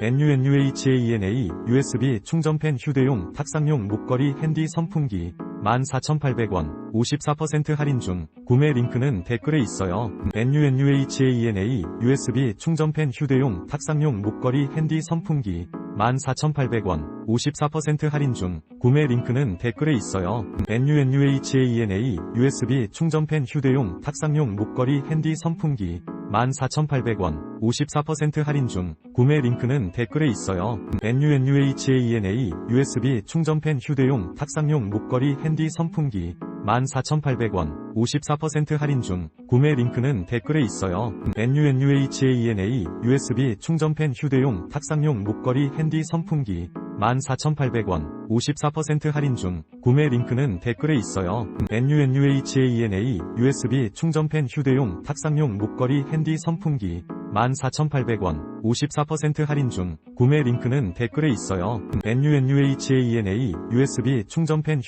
NUNUHAENA USB 충전펜 휴대용 탁상용 목걸이 핸디 선풍기 14,800원 54% 할인 중 구매 링크는 댓글에 있어요. NUNUHAENA USB 충전펜 휴대용 탁상용 목걸이 핸디 선풍기 14,800원 54% 할인 중 구매 링크는 댓글에 있어요. NUNUHAENA USB 충전펜 휴대용 탁상용 목걸이 핸디 선풍기 14,800원 54% 할인 중 구매 링크는 댓글에 있어요. NUNUHAENA USB 충전펜 휴대용 탁상용 목걸이 핸디 선풍기 14,800원 54% 할인 중 구매 링크는 댓글에 있어요. NUNUHAENA USB 충전펜 휴대용 탁상용 목걸이 핸디 선풍기 14,800원 54% 할인 중 구매 링크는 댓글에 있어요. NUNUHAENA USB 충전펜 휴대용 탁상용 목걸이 핸디 선풍기 14,800원 54% 할인 중 구매 링크는 댓글에 있어요. NUNUHAENA USB 충전펜 휴